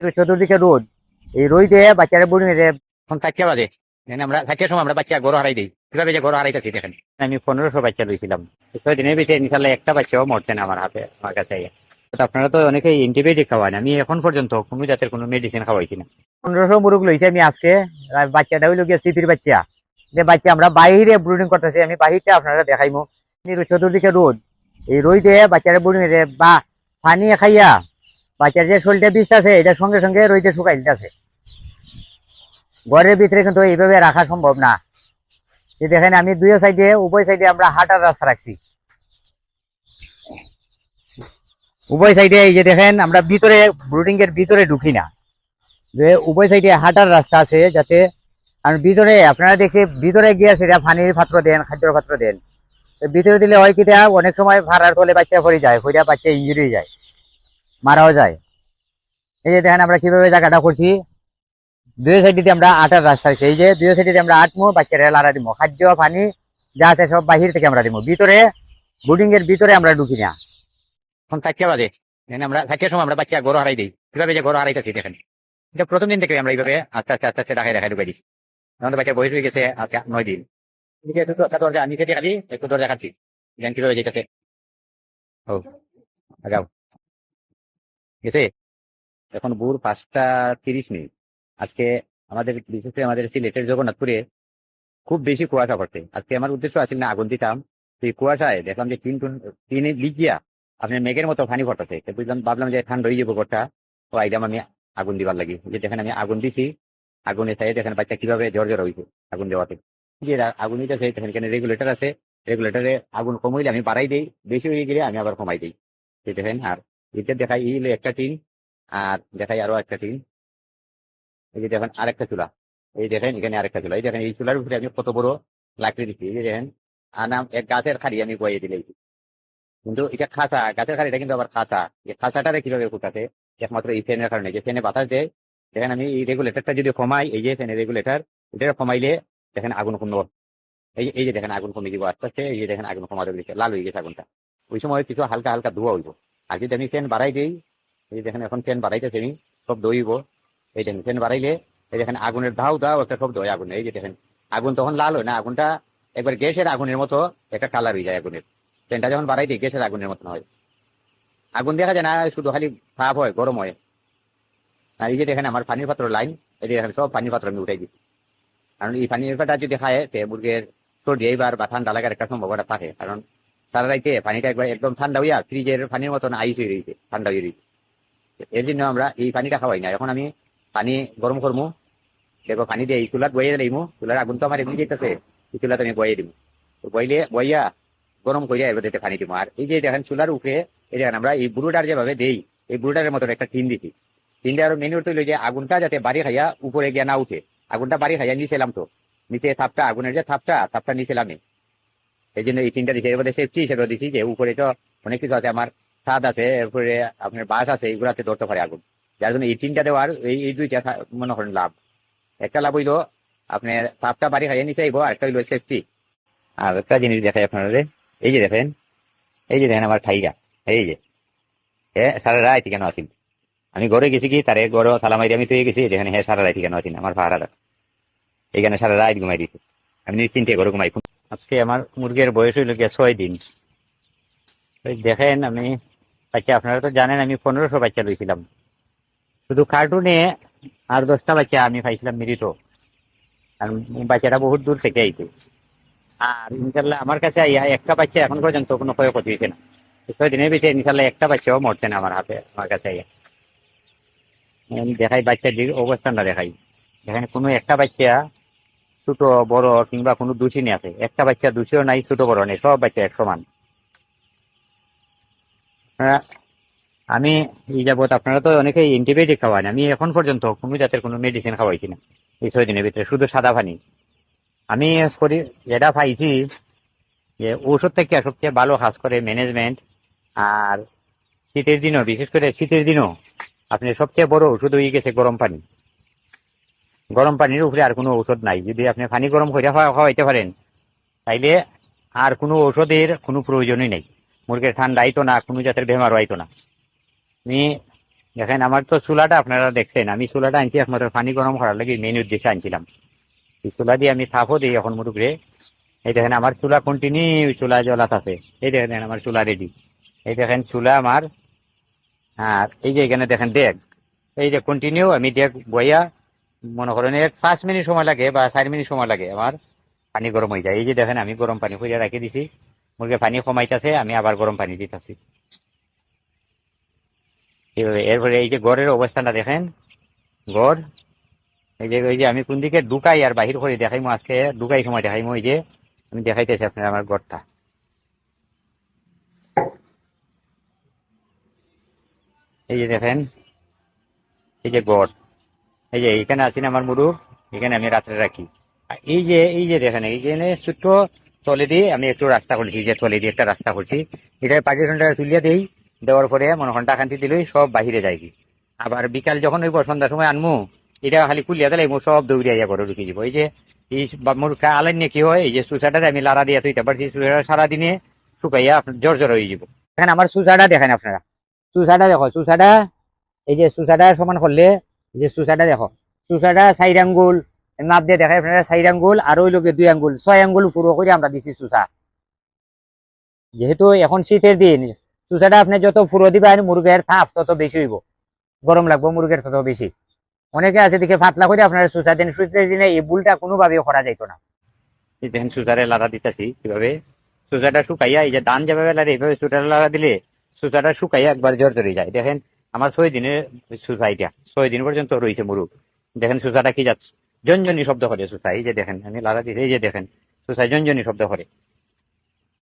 চতুর্দিকে রোদ। এই রোদে বাচ্চারা বুড়ি মেরে এখন চারটা বাজে। আমরা চারটার সময় আমরা বাচ্চা গরু হারাই দিই। কীভাবে যে গরু হারাইতেছি দেখেন আমি পনেরোশো বাচ্চা লইছিলাম। ছয় দিনের ভিতরে ইনশাল্লাহ একটা বাচ্চাও মরছে না আমার হাতে আমার কাছে। আপনারা তো অনেকে অ্যান্টিবায়োটিক খাওয়ান আমি এখন পর্যন্ত কোনো জাতের কোনো মেডিসিন খাওয়াইছি না। পনেরোশো মুরগ লইছি আমি আজকে। বাচ্চাটা হইল গিয়ে সিপির বাচ্চা। যে বাচ্চা আমরা বাইরে ব্রুডিং করতেছি আমি বাহিরটা আপনারা দেখাইমু। চতুর্দিকে রোদ। এই রোদে বাচ্চারা বুড়ি বা পানি খাইয়া বাচ্চার যে শরীরটা বিষ আছে এটা সঙ্গে সঙ্গে রোদে শুকাই দিতেছে ঘরের ভিতরে কিন্তু এইভাবে রাখা সম্ভব না। এই দেখেন, আমি দুই সাইডে, উভয় সাইডে আমরা হাঁটার রাস্তা রাখছি। উভয় সাইডে এই যে দেখেন, আমরা ভিতরে ব্রুডিং এর ভিতরে ঢুকি না। যে উভয় সাইডে হাঁটার রাস্তা আছে, যাতে আর ভিতরে, আপনারা দেখছি, ভিতরে গিয়ে সেটা পানির পাত্র দেন, খাদ্যর পাত্র দেন। ভিতরে দিলে হয় কি অনেক সময় ভাড়ার তলে বাচ্চা পড়ে যায় হইয়া বাচ্চা ইঞ্জুরি যায়। মারাও যায়। এই যে দেখেন আমরা কীভাবে জায়গাটা করছি। দুই সাইডে আমরা আটার রাস্তা আছে। এই যে দুই সাইডে আমরা আটমো বাচ্চারা লাড়া দিব খাদ্য, পানি, যা আছে সব বাহির থেকে আমরা দিব ভিতরে বোর্ডিং এর ভিতরে আমরা ঢুকি না। এখন চারটা বাজে। আমরা চারটার সময় আমরা বাচ্চা গরু হারাই দিই। কীভাবে যে গরু হারাইতেছি দেখেন। এটা প্রথম দিন থেকে আমরা এইভাবে আস্তে আস্তে আস্তে আস্তে দেখাই দেখাই ঢুকাই দিচ্ছি আমাদের বাচ্চা বয়স হয়ে গেছে, আজকে নয় দিন। আচ্ছা দরজা নিচে খালি একটু দরজা খাচ্ছি। কীভাবে যেটাতে ও, আগাও। গেছে এখন ভোর পাঁচটা তিরিশ মিনিট। আজকে আমাদের বিশেষ করে আমাদের সিলেটের জগন্নাথপুরে খুব বেশি কুয়াশা পড়ছে। আজকে আমার উদ্দেশ্য আছিল না, আগুন দিতাম। সেই কুয়াশায় দেখলাম যে তিন টুন তিনে লিজিয়া আপনার মেঘের মতো পানি পড়তেছে বুঝলাম, ভাবলাম যে ঠান্ডা হয়ে যাব ঘরটা। তো আইলাম আমি আগুন দিবার লাগি। যে দেখেন আমি আগুন দিছি আগুনে সাইডে দেখেন বাচ্চা কীভাবে জ্বর জ্বর হয়েছে আগুন দেওয়াতে। যে আগুন দিতেছে দেখেন এখানে রেগুলেটর আছে রেগুলেটরে আগুন কমাইলে আমি বাড়াই দিই, বেশি হয়ে গেলে আমি আবার কমাই দিই। দেখেন, আর এটা দেখাই এই হলো একটা টিন, আর দেখাই আরও একটা টিন। এই যে দেখেন আরেকটা চুলা। এই দেখেন এখানে আরেকটা চুলা। এই দেখেন এই চুলার উপরে আমি কত বড় লাকড়ি দিচ্ছি। এই যে দেখেন আনাম এক গাছের খাড়ি আমি বয়ে দিলে কিন্তু এটা খাঁচা গাছের খাড়িটা কিন্তু আবার খাঁচা এই খাঁচাটারে কীভাবে ফুটাতে? একমাত্র এই ফ্যানের কারণে। যে ফ্যানে বাতাস দেয়, দেখেন আমি এই রেগুলেটরটা যদি কমাই, এই যে ফ্যানের রেগুলেটর এটা কমাইলে দেখেন আগুন কমলো। এই এই যে দেখেন আগুন কমে দিব, আস্তে আস্তে এই যে দেখেন আগুন কমাতে দিচ্ছে, লাল হয়ে গেছে আগুনটা। ওই সময় কিছু হালকা হালকা ধোয়া হইব আর যদি আমি ফ্যান বাড়াই দিই, এই দেখেন এখন ফ্যান বাড়াইতেছে আমি সব দইব। এই দেখেন ফ্যান বাড়াইলে, এই দেখেন আগুনের ধাও দাও একটা শব্দ হয় আগুন। এই যে দেখেন, আগুন তখন লাল হয় না, আগুনটা একবার গ্যাসের আগুনের মতো একটা কালার হয়ে যায় আগুনের। ফ্যানটা যখন বাড়াই দিই, গ্যাসের আগুনের মতন হয়। আগুন দেখা যায় না, শুধু খালি ভাব হয়, গরম হয়। আর এই যে দেখেন আমার পানির পাত্র লাইন, এই যে দেখেন সব পানির পাত্র আমি উঠাই দিচ্ছি কারণ এই পানির পাত্রটা যদি খায়, তে মুরগের সর্দি এইবার বা ঠান্ডা লাগার একটা সম্ভাবনা থাকে। কারণ সারা রাইতে পানিটা একবার একদম ঠান্ডা হইয়া ফ্রিজের পানির মতন আইস হয়ে রয়েছে ঠান্ডা হয়ে রয়েছে এর জন্য আমরা এই পানিটা খাওয়াই না। এখন আমি পানি গরম করব দেখো পানি দিয়ে এই চুলাত বইয়ে দিলাম চুলার আগুন তো আমার এমনি যেতেছে, এই চুলাত আমি বইয়ে তো বইলে বইয়া গরম করিয়া এবার দিতে পানি দিব আর এই যে দেখেন চুলার উপরে, এই দেখেন আমরা এই বুড়োটার যেভাবে দেই, এই বুড়োটার মতন একটা টিন দিছি। টিনটা আরও মেনু তৈরি যে আগুনটা যাতে বাড়ি খাইয়া উপরে গিয়া না উঠে। আগুনটা বাড়ি খাইয়া নিচেলাম তো। নিচে থাপটা, আগুনের যে থাপটা থাপটা নিচেলাম এই জন্য এই তিনটা দিছি। এর মধ্যে সেফটি হিসেবে দিছি যে উপরে তো অনেক কিছু আছে। আমার ছাদ আছে এরপরে আপনার বাস আছে, এগুলাতে ধরতে পারে আগুন। যার জন্য এই তিনটা দেওয়ার এই এই দুইটা মনে করেন লাভ। একটা লাভ হইল আপনার তাপটা বাড়ি খাইয়ে নিচে আর একটা হইল সেফটি আর একটা জিনিস দেখাই আপনারা এই যে দেখেন, এই যে দেখেন আমার ঠাইটা এই যে, এ সারা রাত ঠিকানো আসিল আমি ঘরে গেছি কি, তারে ঘরে থালা মারি আমি তুই গেছি। যেখানে হ্যাঁ সারা রাত কেন আসিন আমার পাহারা এখানে সারা রাত ঘুমাই দিছি। আমি নিশ্চিন্তে ঘরে ঘুমাই। আজকে আমার মুরগের বয়স হইল গিয়া ছয় দিন। দেখেন আমি বাচ্চা, আপনারা তো জানেন আমি পনেরোশো বাচ্চা লইছিলাম। শুধু কার্টুনে আর দশটা বাচ্চা আমি পাইছিলাম মৃত। কারণ বাচ্চাটা বহুত দূর থেকে আইছে। আর ইনশাল্লাহ আমার কাছে আইয়া একটা বাচ্চা এখন পর্যন্ত কোনো ক্ষয়ক্ষতি হয়েছে না। ছয় দিনের ভিতরে ইনশাল্লাহ একটা বাচ্চাও মরছে না আমার হাতে, আমার কাছে আইয়া। আমি দেখাই বাচ্চার অবস্থানটা দেখাই। এখানে কোনো একটা বাচ্চা ছোট বড় কিংবা কোনো দোষী নেই আছে। একটা বাচ্চা দোষীও নাই ছোট বড় নেই সব বাচ্চা এক সমান আহ, আমি এই যাবৎ আপনারা তো অনেকেই অ্যান্টিবায়োটিক খাওয়ান আমি এখন পর্যন্ত কোনো জাতের কোনো মেডিসিন খাওয়াইছি না এই ছয় দিনের ভিতরে শুধু সাদা পানি। আমি করি যেটা পাইছি যে ঔষধ থেকে সবচেয়ে ভালো কাজ করে ম্যানেজমেন্ট আর শীতের দিনও বিশেষ করে শীতের দিনও আপনি সবচেয়ে বড় ওষুধ হয়ে গেছে গরম পানি। গরম পানির উপরে আর কোনো ঔষধ নাই। যদি আপনি পানি গরম করে খাওয়া- খাওয়াইতে পারেন তাইলে আর কোনো ঔষধের কোনো প্রয়োজনই নেই। মুরগির ঠান্ডা আইতো না, কোনো জাতের বেমার আইতো না। আমি দেখেন আমার তো চুলাটা আপনারা দেখছেন। আমি চুলাটা আনছি একমাত্র পানি গরম করার লাগে মেন উদ্দেশ্যে আনছিলাম। এই চুলা দিয়ে আমি থাপও দিই এখন মুরুগরে এই দেখেন আমার চুলা কন্টিনিউ চুলা জ্বলাত আছে। এই দেখেন আমার চুলা রেডি এই দেখেন, চুলা আমার আর এই যে এখানে দেখেন দেখ এই যে কন্টিনিউ আমি দেখ বইয়া মনে করেন এক পাঁচ মিনিট সময় লাগে বা চার মিনিট সময় লাগে আমার পানি গরম হয়ে যায়। এই যে দেখেন, আমি গরম পানি করে রাখি দিছি। মুরগি পানি কমাইতেছে, আমি আবার গরম পানি দিতেছি। এইভাবে, এরপরে এই যে গড়ের অবস্থানটা দেখেন, গড়, এই যে ওই যে আমি কোন দিকে ঢুকাই আর বাহির করে দেখাইমো, আজকে ঢুকাই সময় দেখাইমো ওই যে আমি দেখাইতেছি আপনার আমার গড়টা। এই যে দেখেন, এই যে গড় এই যে এখানে আছি না আমার মুরুখ এখানে আমি রাত্রে রাখি। এই যে এই যে দেখেন, এইখানে ছোট্ট তলে দিয়ে আমি একটু রাস্তা করছি যে তলে দিয়ে একটা রাস্তা করছি এটা পার্টিশনটা তুলিয়া দেই, দেওয়ার পরে মনে ঘণ্টা খান্তি দিলেই সব বাহিরে যায় কি আবার বিকাল যখন হইব সন্ধ্যার সময় আনমু, এটা খালি কুলিয়া দিলে সব দৌড়িয়া ইয়া করে ঢুকে যাব। এই যে, এই মোর আলাইন নিয়ে কি হয়, এই যে সুসাটাতে আমি লাড়া দিয়ে তুইতে পারছি, সুসাটা সারাদিনে শুকাইয়া জ্বর জ্বর হয়ে যাব। দেখেন আমার সুসাটা, দেখেন আপনারা। সুসাটা দেখো, সুসাটা, এই যে সুসাটা সমান করলে যে সুসাটা দেখো সুসাটা চাইর আঙ্গুল মাপ দিয়ে দেখায় আপনারা চাইর আঙ্গুল আর ওই লোকে দুই আঙ্গুল, ছয় আঙ্গুল পুরো করে আমরা দিছি সুসা যেহেতু এখন শীতের দিন সুসাটা আপনি যত ফুরো দিবেন মুরগের ফাপ তত বেশি হইব গরম লাগবো মুরগের তত বেশি অনেকে আছে দেখে পাতলা করে আপনারা সুসা দেন শীতের দিনে এই বুলটা কোনোভাবেও করা যাইতো না। দেখেন সুসারে লাড়া দিতেছি, কীভাবে? সুসাটা শুকাইয়া, এই যে ধান যেভাবে লাড়ে এইভাবে সুসাটা লাড়া দিলে সুসাটা শুকাইয়া একবার জ্বর ধরে যায়। দেখেন আমার ছয় সুসা এটা ছয় দিন পর্যন্ত রয়েছে মুরুগ দেখেন সুসাটা কি যাচ্ছে? জঞ্জনী শব্দ করে সুসাই যে দেখেন লালা এই যে দেখেন সুসাই জঞ্জনী শব্দ করে।